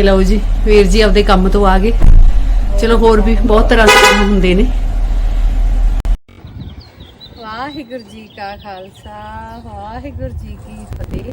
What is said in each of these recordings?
ਇਹ ਲਓ ਜੀ, ਵੀਰ ਜੀ ਆਪਦੇ ਕੰਮ ਤੋਂ ਆ ਗਏ। ਚਲੋ ਹੋਰ ਵੀ ਬਹੁਤ ਤਰ੍ਹਾਂ ਦੇ ਕੰਮ ਹੁੰਦੇ ਨੇ। ਵਾਹਿਗੁਰੂ ਜੀ ਕਾ ਖਾਲਸਾ, ਵਾਹਿਗੁਰੂ ਜੀ ਕੀ ਫਤਿਹ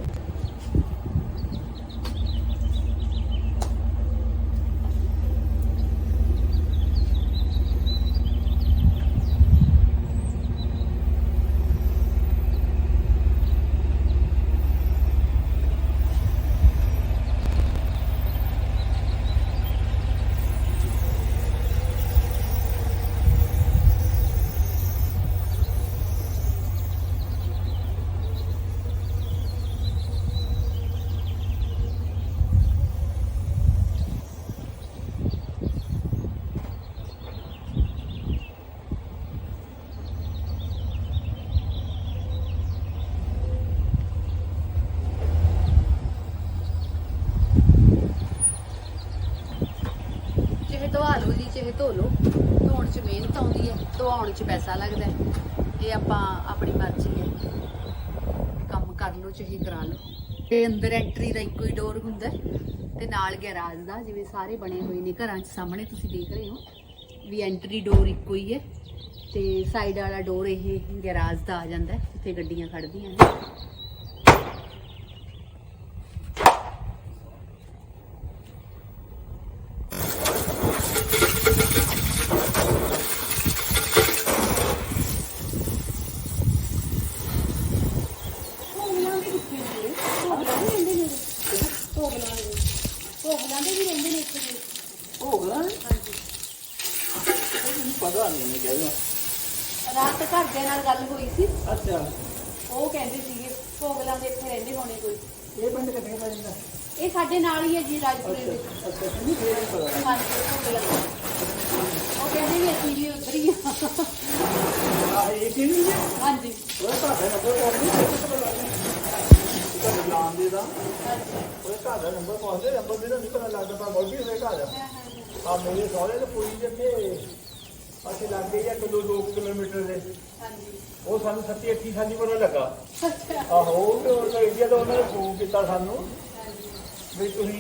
ਚਾਹੇ ਧਵਾ ਲਓ ਜੀ ਚਾਹੇ ਧੋ ਲਓ। ਧੋਣ 'ਚ ਮਿਹਨਤ ਆਉਂਦੀ ਹੈ ਧਵਾਉਣ 'ਚ ਪੈਸਾ ਲੱਗਦਾ ਇਹ ਆਪਾਂ ਆਪਣੀ ਮਰਜ਼ੀ ਹੈ। ਕੰਮ ਕਰ ਲਓ, ਚਾਹੇ ਕਰਾ ਲਓ। ਤੇ ਅੰਦਰ ਐਂਟਰੀ ਦਾ ਇੱਕੋ ਹੀ ਡੋਰ ਹੁੰਦਾ ਹੈ ਤੇ ਨਾਲ ਗੈਰਾਜ ਦਾ, ਜਿਵੇਂ ਸਾਰੇ ਬਣੇ ਹੋਏ ਨੇ ਘਰਾਂ 'ਚ ਸਾਹਮਣੇ, ਤੁਸੀਂ ਦੇਖ ਰਹੇ ਹੋ। ਵੀ ਐਂਟਰੀ ਡੋਰ ਇੱਕੋ ਹੀ ਹੈ ਤੇ ਸਾਈਡ ਵਾਲਾ ਡੋਰ ਇਹ ਗੈਰਾਜ ਦਾ ਆ ਜਾਂਦਾ ਜਿੱਥੇ ਗੱਡੀਆਂ ਖੜਦੀਆਂ ਨੇ। ਰਾਤ ਘਰ ਦੇ ਨਾਲ ਗੱਲ ਹੋਈ ਸੀ। ਅੱਛਾ। ਉਹ ਕਹਿੰਦੇ ਸੀਗੇ ਭੋਗਲਾਂ ਦੇ ਇੱਥੇ ਰਹਿੰਦੇ ਹੋਣੇ ਕੋਈ। ਇਹ ਪਿੰਡ ਕਿੱਥੇ ਪੈ ਜਾਂਦਾ ਇਹ ਸਾਡੇ ਨਾਲ ਹੀ ਹੈ ਜੀ ਰਾਜਪੁਰੇ ਵਿੱਚ ਅੱਛਾ ਨਹੀਂ ਫੇਰ ਨਹੀਂ ਪਤਾ। ਹਾਂਜੀ ਭੋਗਲਾਂ ਉਹ ਕਹਿੰਦੇ ਵੀ ਅਸੀਂ ਵੀ ਉੱਧਰ ਹੀ ਆ। ਆ ਇਹ ਕੀ ਨਹੀਂ ਹੈ ਹਾਂਜੀ। ਉਹ ਤੁਹਾਡਾ ਨੰਬਰ ਕੋਲ ਨਹੀਂ ਪਤਾ ਲੱਗਦਾ। ਤੁਹਾਡੇ ਨਾਮ ਦੇ। ਦਾ ਉਹ ਘਰ ਦਾ ਨੰਬਰ ਪਾਉਂਦੇ ਨੰਬਰ ਦੇ ਦਾ ਨਹੀਂ ਪਤਾ ਲੱਗਦਾ ਪਰ ਮੋਢੀ ਹੋਏ ਘਰ ਆ। ਮੇਰੇ ਸਹੁਰੇ ਦੇ ਪੁਰੀ ਜਿੱਥੇ ਅਸੀਂ ਲੱਗੇ ਜਾਂ ਕਿਲੋ 2 ਕਿਲੋਮੀਟਰ ਦੇ? ਹਾਂਜੀ। ਉਹ ਸਾਨੂੰ 70 80 ਸਾਲ ਦੀ ਪਤਾ ਲੱਗਾ। ਅੱਛਾ। ਆਹੋ ਉਹ ਤੇ ਇੰਡੀਆ ਤੋਂ ਉਹਨਾਂ ਨੇ ਫੋਨ ਕੀਤਾ ਸਾਨੂੰ। ਵੀ ਤੁਸੀਂ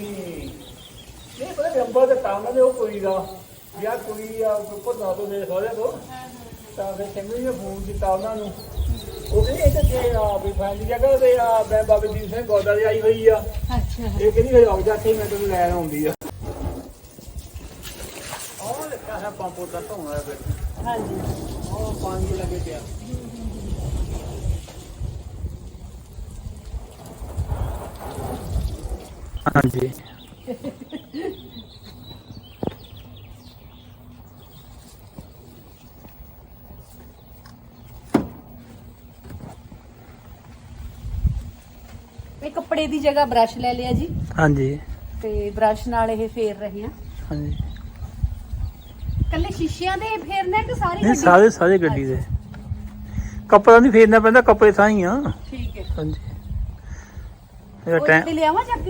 ਨਹੀਂ ਪਤਾ ਨੰਬਰ ਤੇ ਤਾਂ ਨੇ ਉਹ ਕੁੜੀ ਦਾ। ਯਾ ਕੁੜੀ ਆ ਉੱਪਰ ਨਾ ਤੋਂ ਮੇਰੇ ਸਹੁਰੇ ਤੋਂ। ਤਾਂ ਫਿਰ ਚੰਗੀ ਨੇ ਫੋਨ ਕੀਤਾ ਉਹਨਾਂ ਨੂੰ। ਉਹ ਕਹਿੰਦੇ ਇਹ ਤਾਂ ਜੇ ਆ ਵੀ ਫੈਮਿਲੀ ਜਗ੍ਹਾ ਤੇ ਆ ਮੈਂ ਬਾਬੇ ਦੀਪ ਸਿੰਘ ਗੋਦਾਰੇ ਆਈ ਹੋਈ ਆ। ਅੱਛਾ। ਇਹ ਕਹਿੰਦੀ ਫਿਰ ਆਉ ਜਾ ਕੇ ਮੈਂ ਤੈਨੂੰ ਲੈਣ ਆਉਂਦੀ ਆ ਉਹ ਲੱਗਾ ਹੈ ਪੰਪ ਉੱਤੇ ਧੋਣਾ ਹੈ ਫਿਰ। ਹਾਂਜੀ। ਉਹ ਪਾਣੀ ਲੱਗੇ ਪਿਆ। ਹਾਂਜੀ। ਇਹ ਕੱਪੜੇ ਦੀ ਜਗ੍ਹਾ ਬ੍ਰਸ਼ ਲੈ ਲਿਆ ਜੀ। ਹਾਂਜੀ। ਤੇ ਬ੍ਰਸ਼ ਨਾਲ ਇਹ ਫੇਰ ਰਹੇ ਆ ਹਾਂਜੀ। ਸ਼ੀਸ਼ਿਆਂ ਦੇ ਫੇਰਨੇ ਕਿ ਸਾਰੀ ਨਹੀਂ ਗੱਡੀ? ਸਾਰੇ ਸਾਰੇ ਗੱਡੀ ਦੇ। ਕੱਪੜਾ ਨਹੀਂ ਫੇਰਨਾ ਪੈਂਦਾ ਕੱਪੜੇ ਤਾਂ ਹੀ ਆ। ਠੀਕ ਹੈ। ਹਾਂਜੀ। ਇਹਦਾ ਟਾਈਮ ਲਿਆਵਾਂ ਚੱਕ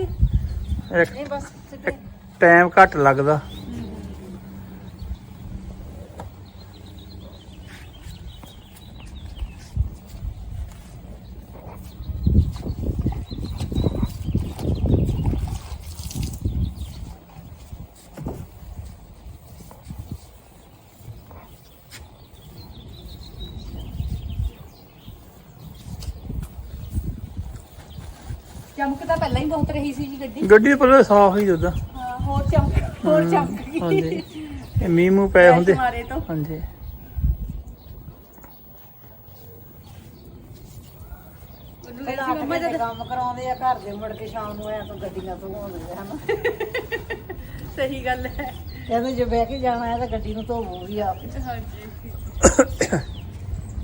ਨਹੀਂ ਬਸ ਸਿੱਧੇ। ਟਾਈਮ ਘੱਟ ਲੱਗਦਾ। ਚਮਕ ਤਾਂ ਪਹਿਲਾਂ ਹੀ ਬਹੁਤ ਰਹੀ ਸੀ ਜੀ ਗੱਡੀ। ਗੱਡੀ ਪਹਿਲਾਂ ਸਾਫ਼ ਹੀ ਹੁੰਦਾ ਹਾਂ, ਹੋਰ ਚਮਕ ਹੋਰ ਚਮਕ ਗਈ। ਹਾਂਜੀ। ਇਹ ਮੀਂਹ ਮੂੰਹ ਪਏ ਹੁੰਦੇ। ਮਾਰੇ ਤੋਂ। ਹਾਂਜੀ। ਪਹਿਲਾਂ ਕਹਿੰਦੀ ਮੰਮਾ ਮੰਮਾ ਜਦ ਕੰਮ ਕਰਾਉਂਦੇ ਆ ਘਰ ਦੇ ਮੁੜ ਕੇ ਸ਼ਾਮ ਨੂੰ ਆਇਆ ਤਾਂ ਗੱਡੀਆਂ ਧੋਉਂਦੇ ਆ ਹਨਾ। ਸਹੀ ਗੱਲ ਹੈ। ਕਹਿੰਦੇ ਜੇ ਬਹਿ ਕੇ ਜਾਣਾ ਹੈ ਤਾਂ ਗੱਡੀ ਨੂੰ ਧੋਵੋਗੀ ਆਪ। ਹਾਂਜੀ।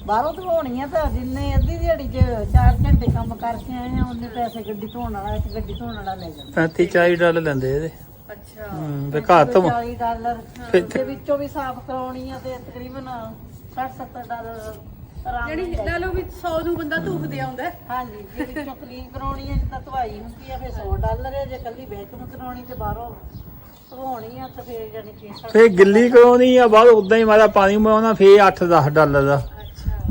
ਬਾਹਰੋਂ ਧੋਣੀ ਆ ਤਾਂ ਜਿੰਨੇ ਅੱਧੀ ਦਿਹਾੜੀ 'ਚ 4 ਘੰਟੇ ਕੰਮ ਕਰਕੇ ਆਏ ਆ ਉਹਨੇ ਪੈਸੇ ਗੱਡੀ ਧੋਣ ਵਾਲਾ ਇੱਕ ਗੱਡੀ ਧੋਣ ਵਾਲਾ ਲੈ ਜਾਂਦਾ। 35 40 ਡਾਲਰ ਲੈਂਦੇ ਇਹਦੇ। ਅੱਛਾ। ਹੂੰ ਤੇ ਘਰ ਤੋਂ 40 ਡਾਲਰ ਦੇ ਵਿੱਚੋਂ ਵੀ ਸਾਫ਼ ਕਰਾਉਣੀ ਆ ਤੇ ਤਕਰੀਬਨ 60 70 ਡਾਲਰ ਜਿਹੜੀ ਲੈ ਲਓ ਵੀ 100 ਨੂੰ ਬੰਦਾ ਧੂਫ ਦੇ ਆਉਂਦਾ। ਹੈ। ਹਾਂਜੀ ਜੇ ਵਿੱਚੋਂ ਕਲੀਨ ਕਰਾਉਣੀ ਹੈ ਜਿੱਦਾਂ ਧਵਾਈ ਹੁੰਦੀ ਆ ਫਿਰ 100 ਡਾਲਰ ਹੈ ਜੇ ਕੱਲੀ ਵੈਕੂਮ ਕਰਾਉਣੀ ਤੇ ਬਾਹਰੋਂ ਧਵਾਉਣੀ ਆ ਤਾਂ ਫਿਰ ਯਾਨੀ ਕਿ ਫੇ ਗਿੱਲੀ ਕਰਾਉਣੀ ਆ ਬਾਅਦ ਉਦਾਂ ਹੀ ਮਾਰਾ ਪਾਣੀ ਮਾਉਣਾ ਫੇ 8-10 ਡਾਲਰ ਦਾ।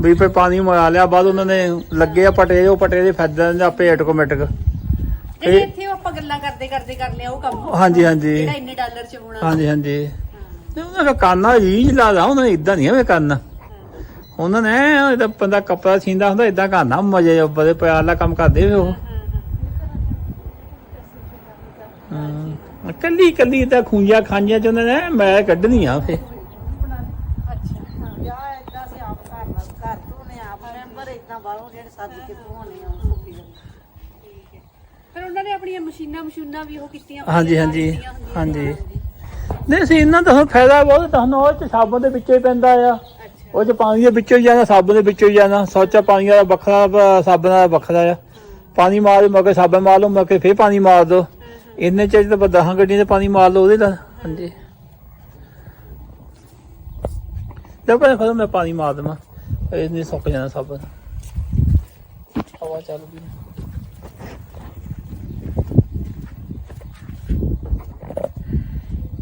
ਵੀ ਫੇ ਪਾਣੀ ਮਰਾ ਲਿਆ ਬਾਅਦ ਉਹਨਾਂ ਨੇ ਲੱਗੇ ਆ ਪਟੇ ਉਹ ਪਟੇ ਦੇ ਫੈਦਰ ਦੇ ਆਪੇ ਆਟੋਮੈਟਿਕ ਜਿਹੜੇ ਇਹ- ਇੱਥੇ ਉਹ ਆਪਾਂ ਗੱਲਾਂ ਕਰਦੇ ਕਰਦੇ ਕਰ ਲਿਆ ਉਹ ਕੰਮ ਹਾਂਜੀ ਹਾਂਜੀ। ਜਿਹੜਾ ਇੰਨੇ ਡਾਲਰ ਚ ਹੋਣਾ। ਹਾਂਜੀ ਹਾਂਜੀ। ਤੇ ਉਹਨਾਂ ਦਾ ਕਰਨਾ ਰੀਝ ਲਾਦਾ ਉਹਨਾਂ ਨੇ ਇਦਾਂ ਨਹੀਂ ਐਵੇਂ ਕਰਨਾ ਉਹਨਾਂ ਨੇ ਇਹਦਾ ਬੰਦਾ ਕੱਪੜਾ ਸੀਂਦਾ ਹੁੰਦਾ ਇਦਾਂ ਕਰਨਾ ਮਜ਼ੇ ਬੜੇ ਪਿਆਰ ਨਾਲ ਕੰਮ ਕਰਦੇ ਵੇ ਉਹ। ਹਾਂ ਕੱਲੀ ਕੱਲੀ ਤਾਂ ਖੂੰਜਾ ਖਾਂਜੀਆਂ ਚ ਉਹਨਾਂ ਨੇ ਮੈਂ ਕੱਢਣੀ ਆ ਫੇ ਅੱਛਾ ਵਿਆਹ ਏਦਾਂ ਸੀ ਆਪ ਘਰ ਨਾਲ ਘਰ ਤੋਂ ਨੇ ਆਪ ਮੈਂਬਰ ਏਦਾਂ ਬਾਹਰੋਂ ਜਿਹੜੇ ਸੱਦ ਕੇ ਭਵਾਉਣੇ ਆ ਉਹ ਸੁੱਕੀ ਠੀਕ ਹੈ। ਫਿਰ ਉਹਨਾਂ ਨੇ ਆਪਣੀਆਂ ਮਸ਼ੀਨਾਂ ਮਸ਼ੀਨਾਂ ਵੀ ਉਹ ਕੀਤੀਆਂ ਹਾਂਜੀ, ਹਾਂਜੀ, ਹਾਂਜੀ। ਨਹੀਂ ਸੀ ਇਹਨਾਂ ਦਾ ਹੁਣ ਫਾਇਦਾ ਬਹੁਤ ਤੁਹਾਨੂੰ ਉਹ ਚ ਸਾਬਣ ਦੇ ਵਿੱਚੋਂ ਹੀ ਪੈਂਦਾ ਆ। ਅੱਛਾ। ਉਹ ਚ ਪਾਣੀ ਦੇ ਵਿੱਚੋਂ ਹੀ ਜਾਣਾ ਸਾਬਣ ਦੇ ਵਿੱਚੋਂ ਹੀ ਜਾਣਾ। ਸੋਚਾ ਪਾਣੀ ਦਾ ਵੱਖਰਾ ਸਾਬਣ ਦਾ ਵੱਖਰਾ ਆ। ਪਾਣੀ ਮਾਰ ਦੋ ਮਗੇ ਸਾਬਣ ਮਾਰ ਲਓ ਮਗੇ ਫੇਰ ਪਾਣੀ ਮਾਰ ਦੋ। ਇੰਨੇ ਚ ਤਾਂ ਦਸਾਂ ਗੱਡੀਆਂ ਤੇ ਪਾਣੀ ਮਾਰ ਲਓ ਉਹਦੇ ਨਾਲ ਹਾਂਜੀ। ਜਦ ਖਤਮ ਮੈਂ ਪਾਣੀ ਮਾਰ ਦਵਾਂ। ਇਹ ਨਹੀਂ ਸੁੱਕ ਜਾਣਾ ਸਾਬਣ। ਹਵਾ ਚੱਲ ਪਈ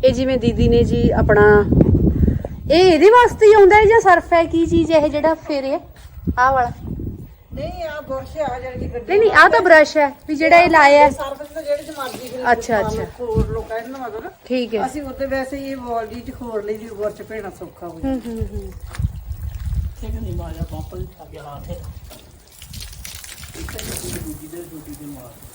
ਇਹ ਜਿਵੇਂ ਦੀਦੀ ਨੇ ਜੀ ਆਪਣਾ ਇਹ ਇਹਦੇ ਵਾਸਤੇ ਹੀ ਆਉਂਦਾ ਹੈ ਜਾਂ ਸਰਫ ਹੈ? ਕੀ ਚੀਜ਼ ਹੈ ਇਹ ਜਿਹੜਾ ਫੇਰੇ ਆਹ ਵਾਲਾ। ਨਹੀਂ ਆ ਬੁਰਸ਼ ਆ ਜਿਹੜੀ ਗੱਡੀ ਨਹੀਂ ਨਹੀਂ ਆਹ ਤਾਂ ਬ੍ਰਸ਼ ਹੈ ਵੀ ਜਿਹੜਾ ਇਹ ਲਾਇਆ ਹੈ। ਸਰਵਿਸ ਤੇ ਜਿਹੜੇ ਚ ਮਰਜ਼ੀ ਫਿਰ ਅੱਛਾ, ਅੱਛਾ। ਖੋਰ ਲੋਕਾਂ ਇਹਨਾਂ ਮਤਲਬ ਠੀਕ ਹੈ। ਅਸੀਂ ਉੱਤੇ ਵੈਸੇ ਹੀ ਵਾਲਡੀ ਚ ਖੋਰ ਲਈ ਦੀ ਬੁਰਸ਼ ਭੇਣਾ ਸੌਖਾ ਹੋਈ ਹੂੰ ਹੂੰ ਹੂੰ। ਠੀਕ ਨਹੀਂ ਮਾਰਿਆ ਪੰਪ ਹੀ ਖਾ ਗਿਆ ਹੱਥ ਦੂਜੀ ਦੇ ਛੋਟੀ ਦੇ ਮਾਰ ਹੁਣ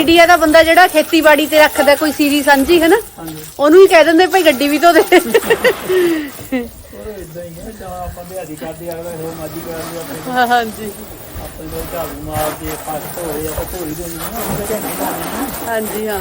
ਇੰਡੀਆ ਦਾ ਬੰਦਾ ਜਿਹੜਾ ਖੇਤੀਬਾੜੀ ਤੇ ਰੱਖਦਾ, ਕੋਈ ਸੀਰੀ ਸਾਂਝੀ ਹੈ ਨਾ ਉਹਨੂੰ ਹੀ ਕਹਿ ਦਿੰਦੇ, ਭਾਈ ਗੱਡੀ ਵੀ ਧੋ ਦੇ। ਇਦਾਂ ਹੀ ਹੈ ਜਾਂ ਆਪਾਂ ਦਿਹਾੜੀ ਕਰਦੇ ਆ ਉਹ ਮਾਜੀ ਕਰਦੇ ਆਪਣੇ ਹਾਂਜੀ। ਆਪਣੇ ਦੇ ਝਾੜੂ ਮਾਰ ਕੇ ਹੋਏ ਆਪਾਂ ਧੋਈ ਦੇ ਨਾ ਉਹਦੇ ਘੰਟੇ ਲਾਣੇ ਹਾਂਜੀ, ਹਾਂ।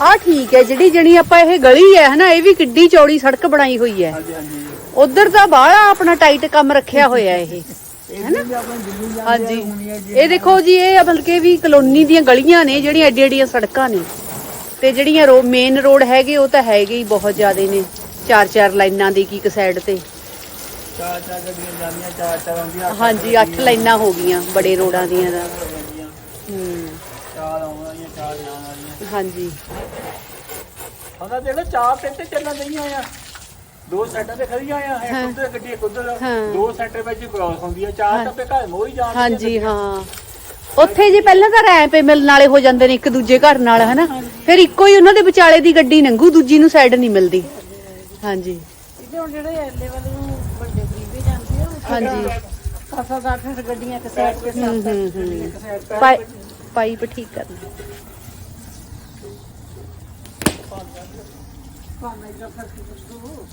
ਆ ਠੀਕ ਹੈ ਜਿਹੜੀ ਜਣੀ ਆਪਾਂ ਇਹ ਗਲੀ ਹੈ ਹਨਾ ਇਹ ਵੀ ਕਿੱਡੀ ਚੌੜੀ ਸੜਕ ਬਣਾਈ ਹੋਈ ਹੈ। ਹਾਂਜੀ ਹਾਂਜੀ। ਉਧਰ ਤਾਂ ਬਾਹਲਾ ਆਪਣਾ ਟਾਈਟ ਕੰਮ ਰੱਖਿਆ ਹੋਇਆ ਇਹ ਹਾਂਜੀ। ਇਹ ਦੇਖੋ ਜੀ ਇਹ ਮਤਲਬ ਕਿ ਵੀ ਕਲੋਨੀ ਦੀਆਂ ਗਲੀਆਂ ਨੇ ਜਿਹੜੀਆਂ ਐਡੀਆਂ ਐਡੀਆਂ ਸੜਕਾਂ ਨੇ। ਤੇ ਜਿਹੜੀਆਂ ਰੋ ਮੇਨ ਰੋਡ ਹੈਗੇ ਉਹ ਤਾਂ ਹੈਗੇ ਹੀ ਬਹੁਤ ਜ਼ਿਆਦੇ ਨੇ ਚਾਰ ਚਾਰ ਲਾਈਨਾਂ ਦੀ ਕੀ ਇੱਕ ਸਾਈਡ ਤੇ। ਚਾਰ ਚਾਰ ਗੱਡੀਆਂ ਜਾਂਦੀਆਂ ਚਾਰ ਚਾਰ ਆਉਂਦੀਆਂ ਹਾਂਜੀ 8 ਲਾਈਨਾਂ ਹੋ ਗਈਆਂ ਬੜੇ ਰੋਡਾਂ ਦੀਆਂ। ਦਾ ਹੂੰ। ਚਾਰ ਆਉਣ ਵਾਲੀਆਂ ਚਾਰ ਜਾਣ ਵਾਲੀਆਂ। ਹਾਂਜੀ। ਉਹਨਾਂ ਦੇ ਚਾਰ ਤਿੰਨ ਤੇ ਚੱਲਣ ਦਈਆਂ ਆ। ਦੋ ਸਾਈਡਾਂ ਤੇ ਖੜੀਆਂ ਆ ਇੱਕ ਉੱਧਰ ਗੱਡੀ ਇੱਕ ਉੱਧਰ। ਦੋ ਸੈਂਟਰ ਵਿੱਚ ਕ੍ਰਾਸ ਹੁੰਦੀ ਆ ਚਾਰ ਟੱਪੇ ਘਰ ਮੋਈ ਜਾਣ ਹਾਂਜੀ ਹਾਂ। ਉੱਥੇ ਜੀ ਪਹਿਲਾਂ ਤਾਂ ਰੈਂਪ ਤੇ ਮਿਲਣ ਵਾਲੇ ਹੋ ਜਾਂਦੇ ਨੇ ਇੱਕ ਦੂਜੇ ਘਰ ਨਾਲ ਹਨਾ? ਫਿਰ ਇੱਕੋ ਹੀ ਉਹਨਾਂ ਦੇ ਵਿਚਾਲੇ ਦੀ ਗੱਡੀ ਲੰਘੂ ਦੂਜੀ ਨੂੰ ਸਾਈਡ ਨਹੀਂ ਮਿਲਦੀ। ਹਾਂਜੀ। ਇਹਦੇ ਹੁਣ ਜਿਹੜੇ ਐਲੇ ਵਾਲੇ ਨੂੰ ਵੱਡੇ ਬਰੀਬੇ ਜਾਂਦੇ ਆ ਹਾਂਜੀ। ਸੱਤ ਸੱਤ ਅੱਠ ਗੱਡੀਆਂ ਇੱਕ ਸਾਈਡ ਤੇ। ਸੱਤ ਪਾਈਪ ਠੀਕ ਕਰਨਾ। ਭਾਵੇਂ ਇਦਾਂ ਫ਼ਰਕ ਦੱਸੋ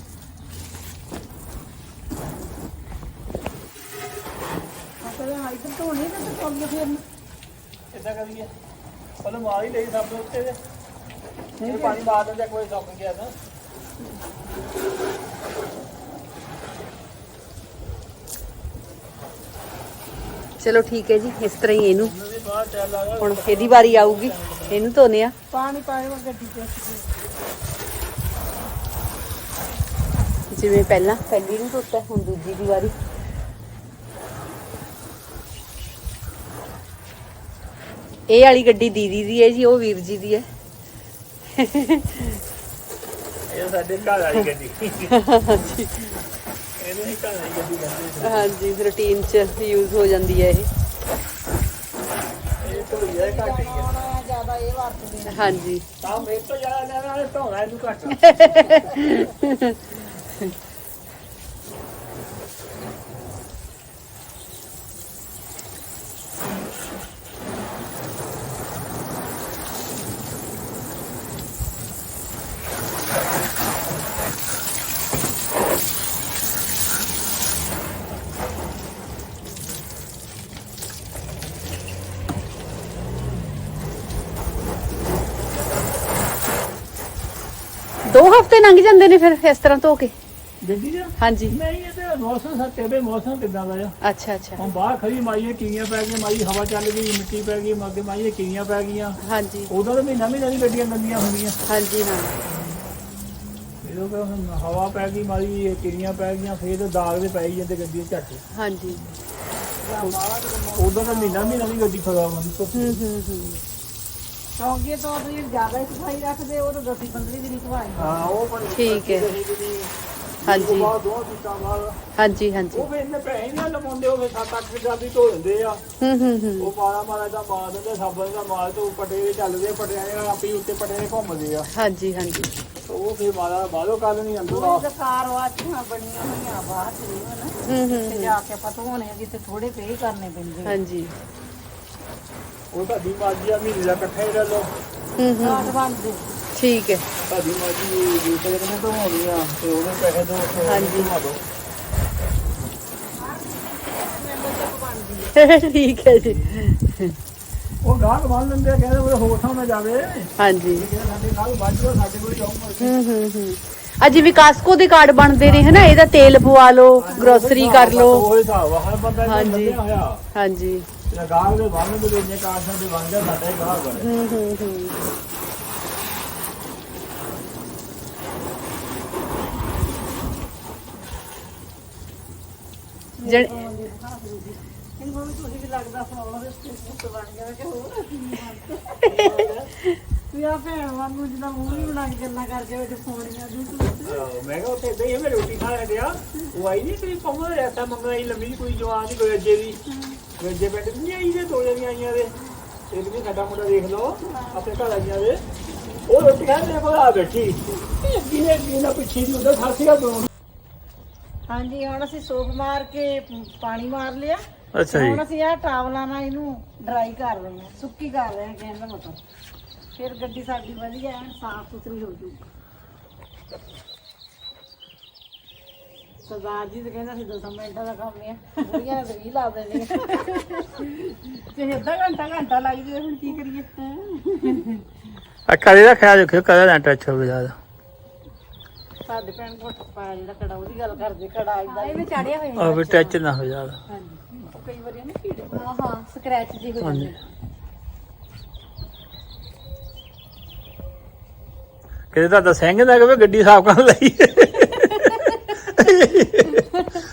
ਆਪਾਂ ਇਹ ਇੱਧਰ ਤੋਂ ਨਹੀਂ ਤੇ ਕੋਲ ਫਿਰ ਇਦਾਂ ਕਰੀਏ ਪਹਿਲਾਂ ਮਾਰ ਹੀ ਲਈ ਸਭ ਦੇ ਉੱਤੇ ਤੇ। ਇਹ ਪਾਣੀ ਮਾਰ ਦਿੰਦੇ ਕੋਈ ਸੁੱਕ ਗਿਆ ਨਾ ਚਲੋ ਠੀਕ ਹੈ ਜੀ ਇਸ ਤਰ੍ਹਾਂ ਹੀ ਇਹਨੂੰ। ਹੁਣ ਇਹਦੀ ਵਾਰੀ ਆਊਗੀ। ਇਹਨੂੰ ਧੋਨੇ ਆ। ਪਾਣੀ ਪਾਏ ਵਾ ਗੱਡੀ ਤੇ ਜਿਵੇਂ ਪਹਿਲਾਂ ਪਹਿਲੀ ਨੂੰ ਧੋਤਾ ਹੁਣ ਦੂਜੀ ਦੀ ਵਾਰੀ ਇਹ ਵਾਲੀ ਗੱਡੀ ਦੀਦੀ ਦੀ ਹੈ ਜੀ ਉਹ ਵੀਰ ਜੀ ਦੀ ਹੈ। ਇਹ ਸਾਡੇ ਘਰ ਵਾਲੀ ਗੱਡੀ। ਇਹਨੂੰ ਹੀ ਘਰ ਵਾਲੀ ਗੱਡੀ ਕਹਿੰਦੇ ਹਾਂਜੀ ਰੂਟੀਨ ਚ ਯੂਜ਼ ਹੋ ਜਾਂਦੀ ਹੈ ਇਹ। ਇਹ ਤੋਂ ਹੀ ਹੈ ਘੱਟ ਹੀ ਹੈ। ਜ਼ਿਆਦਾ ਇਹ ਵਰਤਦੇ ਆ ਹਾਂਜੀ। ਤਾਂ ਮੇਰੇ ਤੋਂ ਜ਼ਿਆਦਾ ਲੈਣ ਵਾਲੇ ਧੋਣਾ ਇਹਨੂੰ ਘੱਟ। ਦੋ ਹਫ਼ਤੇ ਲੰਘ ਜਾਂਦੇ ਨੇ ਫਿਰ ਇਸ ਤਰ੍ਹਾਂ ਧੋ ਕੇ ਗੱਡੀ ਦਾ ਹਾਂਜੀ। ਨਹੀਂ ਇਹ ਤੇ ਮੌਸਮ ਸਾ ਤੇਰੇ ਮੌਸਮ ਕਿਦਾਂ ਦਾ ਆ? ਅੱਛਾ ਅੱਛਾ। ਹੁਣ ਬਾਹਰ ਖੜੀ ਮਾਈਏ ਕੀੜੀਆਂ ਪੈ ਗਈਆਂ ਮਾਈ ਹਵਾ ਚੱਲ ਗਈ ਮਿੱਟੀ ਪੈ ਗਈ ਮੱਗੇ ਮਾਈਏ ਕੀੜੀਆਂ ਪੈ ਗਈਆਂ। ਹਾਂਜੀ। ਉਦੋਂ ਤਾਂ ਮਹੀਨਾ ਮਹੀਨਾ ਦੀ ਗੱਡੀਆਂ ਗੰਦੀਆਂ ਹੁੰਦੀਆਂ। ਹਾਂਜੀ ਹਾਂ। ਜਦੋਂ ਕਿ ਹੁਣ ਹਵਾ ਪੈ ਗਈ ਮਾਰੀ ਕੀੜੀਆਂ ਪੈ ਗਈਆਂ ਫੇਰ ਤਾਂ ਦਾਗ ਦੇ ਪੈ ਹੀ ਜਾਂਦੇ ਗੱਡੀ ਦੇ ਝੱਟ। ਹਾਂਜੀ। ਉਦੋਂ ਤਾਂ ਮਹੀਨਾ ਮਹੀਨਾ ਦੀ ਗੱਡੀ ਖੜਾ ਹੁੰਦੀ ਧੁੱਪ ਹੂੰ ਹੂੰ ਹੂੰ। ਚੌਂਕੇ ਤੋਂ ਤੁਸੀਂ ਜ਼ਿਆਦਾ ਹੀ ਸਫ਼ਾਈ ਰੱਖਦੇ ਉਹ ਤਾਂ 10 15 ਦਿਨ ਸਫ਼ਾਈ ਹਾਂ ਉਹ ਪਰ ਠੀਕ ਹੈ। ਹਾਂਜੀ। ਬਾਅਦ ਦੋ ਸੀਟਾਂ ਬਾਅਦ ਹਾਂਜੀ ਹਾਂਜੀ। ਉਹ ਫੇਰ ਇਹਨੇ ਪੈਸੇ ਨਹੀਂ ਲਵਾਉਂਦੇ ਸੱਤ ਅੱਠ ਹਜ਼ਾਰ ਦੀ ਧੋ ਦਿੰਦੇ ਆ। ਹੂੰ ਹੂੰ ਹੂੰ। ਉਹ ਮਾਰਾ ਮਾਰਾ ਦਾ ਮਾਰ ਦਿੰਦੇ ਸਾਬਣ ਦਾ ਮਾਲ ਤੋਂ ਪਟੇ ਦੇ ਚੱਲਦੇ ਪਟਿਆਂ ਦੇ ਆਪੀ ਉੱਤੇ ਪਟੇ ਦੇ ਘੁੰਮਦੇ ਆ। ਹਾਂਜੀ ਹਾਂਜੀ। ਤੇ ਉਹ ਫੇਰ ਮਾਰਾ ਬਾਹਰੋਂ ਕੱਲ ਨਹੀਂ ਅੰਦਰ ਉਹ ਤਾਂ ਕਾਰਵਾਈਆਂ ਬਣੀਆਂ ਹੋਈਆਂ ਬਾਹਰ ਚ ਨਹੀਂ ਹਨ। ਹੂੰ ਹੂੰ ਤੇ ਜਾ ਕੇ ਪਤਾ ਹੋਣੇ ਜਿੱਥੇ ਥੋੜੇ ਪੇ ਕਰਨੇ ਪੈਂਦੇ ਆ। ਹਾਂਜੀ। ਉਹ ਤੁਹਾਡੀ ਮਰਜ਼ੀ ਆ ਮਹੀਨੇ ਦਾ ਇਕੱਠਾ ਹੀ ਲੈ ਲਓ। ਹੂੰ ਹੂੰ। ਕਾਟ ਬਣਦੇ ਠੀਕ ਹੈ। ਤੁਹਾਡੀ ਮਰਜ਼ੀ ਦਿਨ ਤੋਂ ਹੋਣੀ ਆ ਤੇ ਉਹਦੇ ਪੈਸੇ ਦੋ ਹਾਂਜੀ। ਠੀਕ ਹੈ ਜੀ। ਉਹ ਗਾਹਕ ਬੰਨ ਲੈਂਦੇ ਆ ਕਹਿੰਦੇ ਉਹ ਥਾਂ ਨਾ ਜਾਵੇ। ਹਾਂਜੀ। ਸਾਡੇ ਨਾਲ ਵੱਜ ਸਾਡੇ ਕੋਲ ਆਉਂਗਾ ਹੂੰ ਹੂੰ ਹੂੰ। ਅੱਜ ਵੀ ਕਾਸਕੋ ਦੇ ਕਾਰਡ ਬਣਦੇ ਨੇ ਹਨਾ? ਇਹਦਾ ਤੇਲ ਪਵਾ ਲਓ ਗਰੋਸਰੀ ਕਰ ਲਓ। ਉਹ ਹਿਸਾਬ ਆ, ਹਰ ਬੰਦਾ ਇਹਦਾ ਹਾਂਜੀ। ਹੋਇਆ। ਹਾਂਜੀ। ਤੇ ਗਾਹਕ ਦੇ ਬੰਨ ਦੇ ਇੰਨੇ ਕਾਰਡਾਂ ਦੇ ਬਣ ਜਾ ਸਾਡਾ ਗਾਹਕ ਹੈ ਹੂੰ ਹੂੰ ਹੂੰ। ਜਣ ਤੁਸੀਂ ਵੀ ਲੱਗਦਾ ਫੋਨ ਦੇ ਸਟੇਟਸ ਬਣ ਗਿਆ ਕਿ ਹੋਰ ਵੀ ਆ ਭੈਣ ਵਾਂਗੂ ਜਿਹਦਾ ਮੂੰਹ ਨਹੀਂ ਬਣਾ ਕੇ ਗੱਲਾਂ ਕਰਕੇ ਵਿੱਚ ਫੋਨੀਆਂ ਦੀ ਮੈਂ ਕਿਹਾ ਉੱਥੇ ਇਦਾਂ ਹੀ ਮੈਂ ਰੋਟੀ ਖਾ ਰਿਹਾ ਉਹ ਆਈ ਨਹੀਂ ਤੇਰੀ ਪੰਮਾ ਦੇ ਐਸਾ ਮੰਗਣਾ ਲੰਮੀ ਕੋਈ ਜਵਾਨ ਦੀ ਦੀ। ਅੱਜੇ ਪਿੰਡ ਨਹੀਂ ਆਈ ਜੇ, ਦੋ ਜਣੀਆਂ ਆਈਆਂ ਦੇ। ਇੱਕ ਵੀ ਸਾਡਾ ਮੁੰਡਾ ਦੇਖ ਲਓ, ਆਪਣੇ ਘਰ ਆਈਆਂ ਦੇ। ਉਹ ਰੋਟੀ ਖਾ ਮੇਰੇ ਕੋਲ ਆ ਬੈਠੀ। ਇਹ ਕਿਨੇ ਕਿਨੇ ਪਿੱਛੇ ਦੀ ਉਹਦਾ ਖਾਸੀਆ ਦੋ ਹਾਂਜੀ ਹੁਣ ਅਸੀਂ ਸੋਪ ਮਾਰ ਕੇ ਪਾਣੀ ਮਾਰ ਲਿਆ। ਅੱਛਾ ਹੁਣ ਅਸੀਂ ਇਹ ਟਾਵਲਾਂ ਨਾਲ ਇਹਨੂੰ ਡਰਾਈ ਕਰ ਰਹੇ ਹਾਂ ਸੁੱਕੀ ਕਰ ਰਹੇ ਹਾਂ ਕਹਿਣ ਦਾ ਮਤਲਬ। ਫਿਰ ਗੱਡੀ ਸਾਡੀ ਵਧੀਆ ਐਨ ਸਾਫ਼ ਸੁਥਰੀ ਹੋ ਜੂਗੀ। ਸਰਦਾਰ ਜੀ ਤਾਂ ਕਹਿੰਦਾ ਸੀ 2 ਮਿੰਟਾਂ ਦਾ ਕੰਮ ਹੈ ਬੁੜੀਆਂ ਨੇ ਵੀ ਲਾ ਦੇਣੀ ਤੇ ਅੱਧਾ ਘੰਟਾ ਘੰਟਾ ਲੱਗ ਜੇ ਹੁਣ ਕੀ ਕਰੀਏ? ਆ ਕਦੇ ਦਾ ਖਿਆਲ ਰੱਖਿਓ ਕਦੇ ਨਾ ਟੱਚ ਹੋਵੇ ਜ਼ਿਆਦਾ ਸਾਡੇ ਭੈਣ ਕੋਲ ਪਾਇਆ ਜਿਹੜਾ ਕੜਾ ਉਹਦੀ ਗੱਲ ਕਰਦੇ ਕੜਾ ਇਦਾਂ ਇਹ ਵਿੱਚ ਚੜਿਆ ਹੋਇਆ ਆ ਵੀ ਟੱਚ ਨਾ ਹੋ ਜ਼ਿਆਦਾ ਹਾਂਜੀ। ਕਈ ਵਾਰੀ ਨਾ ਕੀੜੇ ਹਾਂ ਹਾਂ ਸਕ੍ਰੈਚ ਜੀ ਹੋ ਹਾਂਜੀ। ਜਾਂਦੇ ਕਿਤੇ ਤੁਹਾਡਾ ਸਿੰਘ ਨਾ ਕਹੇ ਗੱਡੀ ਸਾਫ਼ ਕਰਨ ਲਈ।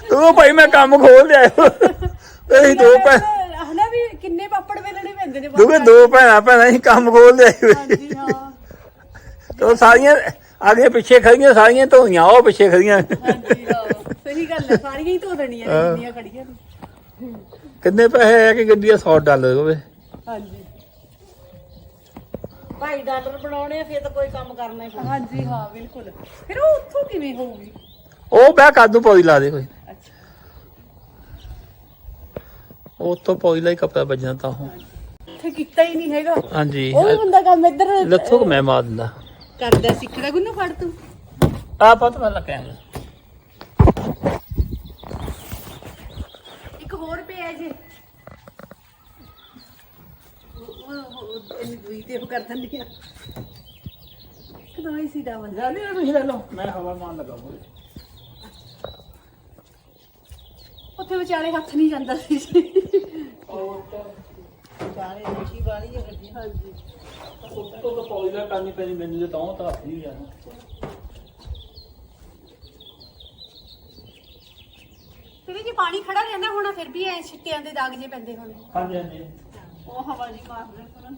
ਤੂੰ ਭਾਈ ਮੈਂ ਕੰਮ ਖੋਲ ਲਿਆ। ਅਸੀਂ ਦੋ ਭੈਣ ਹਨਾ ਵੀ ਕਿੰਨੇ ਪਾਪੜ ਵੇਲਣੇ ਪੈਂਦੇ ਨੇ ਦੋ ਭੈਣਾਂ ਭੈਣਾਂ ਅਸੀਂ ਕੰਮ ਖੋਲ ਲਿਆ ਹਾਂਜੀ ਹਾਂ। ਤੇ ਉਹ ਸਾਰੀਆਂ ਆਗੇ ਪਿੱਛੇ ਖੜੀਆਂ ਸਾਰੀਆਂ ਧੋਈਆਂ ਉਹ ਪਿੱਛੇ ਖੜੀਆਂ। ਹਾਂਜੀ ਹਾਂ ਸਹੀ ਗੱਲ ਹੈ ਸਾਰੀਆਂ ਹੀ ਧੋ ਦੇਣੀਆਂ ਨੇ ਜਿੰਨੀਆਂ ਖੜੀਆਂ ਨੇ। ਕਿੰਨੇ ਪੈਸੇ ਆ ਕਿ ਗੱਡੀ ਦਾ 100 ਡਾਲਰ ਹੋਵੇ? ਹਾਂਜੀ। ਭਾਈ ਡਾਲਰ ਬਣਾਉਣੇ ਆ ਫਿਰ ਤਾਂ ਕੋਈ ਕੰਮ ਕਰਨਾ ਹੀ ਪੈਣਾ। ਹਾਂਜੀ ਹਾਂ ਬਿਲਕੁਲ। ਫਿਰ ਉਹ ਉੱਥੋਂ ਕਿਵੇਂ ਹੋਊਗੀ? ਉਹ ਬਹਿ ਕਾਦੂ ਪੌੜੀ ਲਾ ਦੇ ਕੋਈ। ਅੱਛਾ। ਉਹ ਤੋਂ ਪੌੜੀ ਲਈ ਕਪੜਾ ਵੱਜਣਾ ਤਾਂ ਉਹ। ਉੱਥੇ ਕੀਤਾ ਹੀ ਨਹੀਂ ਹੈਗਾ। ਹਾਂਜੀ। ਉਹ ਵੀ ਬੰਦਾ ਕੰਮ ਇੱਧਰ ਲੱਥੋਂ ਕੁ ਮੈਂ ਮਾਰ ਦਿੰਦਾ। ਕਰਦਾ ਸਿੱਖਦਾ ਗੁੰਨੂ ਫੜ ਤੂੰ। ਆ ਪਤ ਮੈਂ ਲੱਗਿਆ ਇੱਕ ਹੋਰ ਪਿਆ ਜੇ। ਉਹ ਉਹ ਇਹਨੀ ਦੂਈ ਤੇ ਉਹ ਕਰ ਦਿੰਦੀ ਆ। ਕਦੋਂ ਸੀ ਦਾ ਬੰਦਾ ਜਾਨੀ ਨਾ ਤੁਸੀਂ ਲੈ ਲਓ। ਮੈਂ ਹਵਾ ਮਾਰਨ ਲੱਗਾ ਮੂਹਰੇ ਉੱਥੇ ਵਿਚਾਲੇ ਹੱਥ ਨਹੀਂ ਜਾਂਦਾ ਸੀ। ਸਾਰੇ ਰੋਟੀ ਵਾਲੀ ਹੈ ਗੱਡੀ ਹਾਂਜੀ। ਉੱਤੋਂ ਤਾਂ ਪੌੜੀ ਦਾ ਕਰਨੀ ਪੈਣੀ ਮੈਨੂੰ ਜੇ ਤਾਂ ਤਾਂ ਹੱਥ ਨਹੀਂ ਜਾਣਾ ਤੇ ਜੇ ਪਾਣੀ ਖੜਾ ਰਹਿੰਦਾ ਹੋਣਾ ਫਿਰ ਵੀ ਐ ਛਿੱਟਿਆਂ ਦੇ ਦਾਗ ਜੇ ਪੈਂਦੇ ਹੋਣੇ। ਹਾਂਜੀ ਹਾਂਜੀ। ਉਹ ਹਵਾ ਜੀ ਮਾਰਦੇ ਪਰ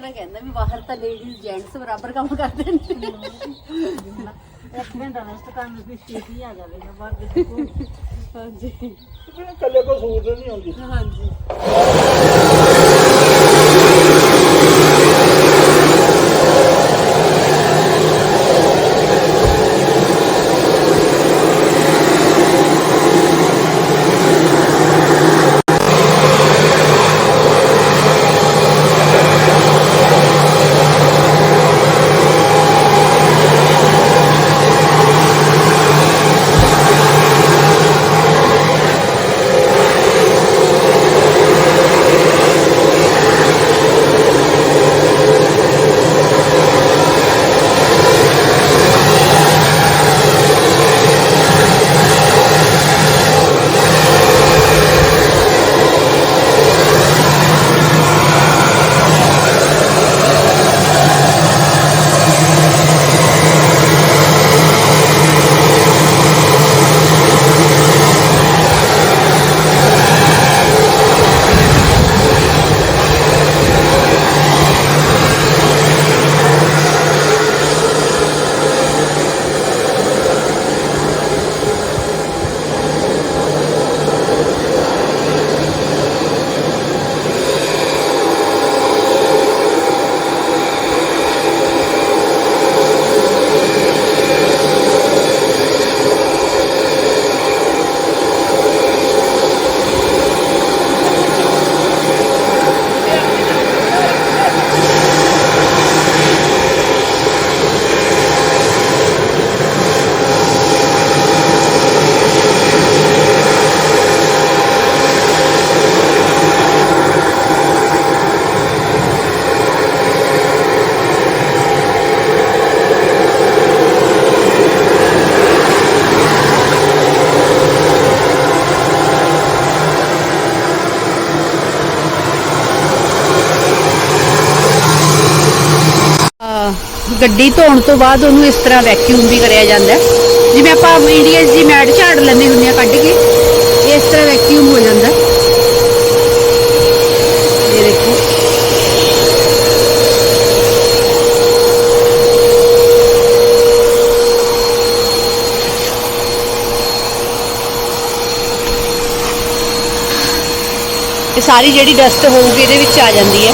ਨਾਲ ਕਹਿੰਦਾ ਵੀ ਬਾਹਰ ਤਾਂ ਲੇਡੀਜ਼ ਜੈਂਟਸ ਬਰਾਬਰ ਕੰਮ ਕਰਦੇ ਨੇ। ਇੱਕ ਘੰਟਾ ਰੈਸਟ ਕਰਨ ਨੂੰ ਛੇਤੀ ਆ ਜਾਵੇਗਾ ਬਾਅਦ ਵਿੱਚ ਹਾਂਜੀ। ਕੱਲੇ ਕੋ ਸੂਟ ਨਹੀਂ ਆਉਂਦੀ। ਹਾਂਜੀ। ਗੱਡੀ ਧੋਣ ਤੋਂ ਬਾਅਦ ਉਹਨੂੰ ਇਸ ਤਰ੍ਹਾਂ ਵੈਕਿਊਮ ਵੀ ਕਰਿਆ ਜਾਂਦਾ ਜਿਵੇਂ ਆਪਾਂ ਇੰਡੀਆ ਦੀ ਮੈਟ ਝਾੜ ਲੈਂਦੇ ਹੁੰਦੇ ਆ ਕੱਢ ਕੇ, ਇਸ ਤਰ੍ਹਾਂ ਵੈਕਿਊਮ ਹੋ ਜਾਂਦਾ ਇਹ ਦੇਖੋ। ਇਹ ਸਾਰੀ ਜਿਹੜੀ ਡਸਟ ਹੋਊਗੀ, ਇਹਦੇ ਵਿੱਚ ਆ ਜਾਂਦੀ ਹੈ।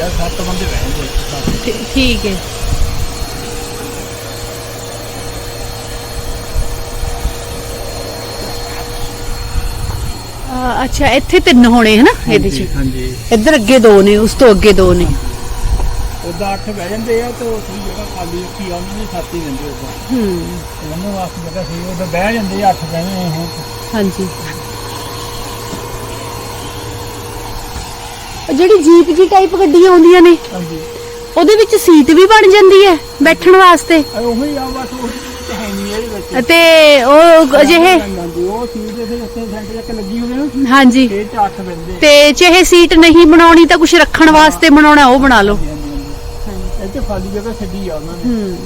ਆ ਸੱਤ ਬੰਦੇ ਬਹਿੰਦੇ ਠੀ- ਠੀਕ ਹੈ। ਅਹ ਅੱਛਾ ਇੱਥੇ ਤਿੰਨ ਹੋਣੇ ਹਨਾ ਇਹਦੇ ਚ? ਹਾਂਜੀ। ਇੱਧਰ ਅੱਗੇ ਦੋ ਨੇ ਉਸ ਤੋਂ ਅੱਗੇ ਦੋ ਨੇ। ਉਹਦਾ ਅੱਠ ਬਹਿ ਜਾਂਦੇ ਆ ਤੇ ਉਹ ਥੋੜੀ ਜਗ੍ਹਾ ਖਾਲੀ ਰੱਖੀ ਆ ਉਹਨਾਂ ਨੇ ਸੱਤ ਹੀ ਦਿੰਦੇ ਉਹਦਾ ਹੂੰ। ਉਹਨਾਂ ਵਾਸਤੇ ਜਗ੍ਹਾ ਸੀ ਉਹਦਾ ਬਹਿ ਜਾਂਦੇ ਆ, ਅੱਠ ਬਹਿਣੇ ਹੁਣ ਹਾਂਜੀ। ਉਹ ਜਿਹੜੀ ਜੀਪ ਜੀ ਟਾਈਪ ਗੱਡੀਆਂ ਆਉਂਦੀਆਂ ਨੇ ਹਾਂਜੀ। ਉਹਦੇ ਵਿੱਚ ਸੀਟ ਵੀ ਬਣ ਜਾਂਦੀ ਹੈ ਬੈਠਣ ਵਾਸਤੇ। ਆ ਉਹੀ ਆ ਬਸ ਉਹ ਚ ਹੈ ਨਹੀਂ ਇਹਦੇ ਵਿੱਚ। ਅਤੇ ਉਹ ਅਜਿਹੇ ਹਾਂਜੀ ਉਹ ਸੀਟ ਦੇ ਫਿਰ ਉੱਥੇ ਸੈਂਟਰ ਤੱਕ ਲੱਗੀ ਹੋਵੇ ਨਾ। ਹਾਂਜੀ। ਇਹ ਚ ਅੱਠ ਬੰਦੇ। ਤੇ ਚਾਹੇ ਸੀਟ ਨਹੀਂ ਬਣਾਉਣੀ ਤਾਂ ਕੁਝ ਰੱਖਣ ਵਾਸਤੇ ਬਣਾਉਣਾ ਉਹ ਬਣਾ ਲਓ। ਚ ਖਾਲੀ ਜਗ੍ਹਾ ਛੱਡੀ ਆ ਉਹਨਾਂ ਨੇ। ਹੂੰ।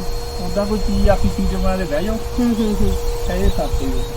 ਉਦਾਂ ਕੋਈ ਚੀਜ਼ ਆਪੀ ਚੀਜ਼ ਬਣਾ ਕੇ ਬਹਿ ਜਾਓ। ਹੂੰ ਹੂੰ ਹੂੰ। ਇਹ ਸੱਤ ਹੀ ਆ।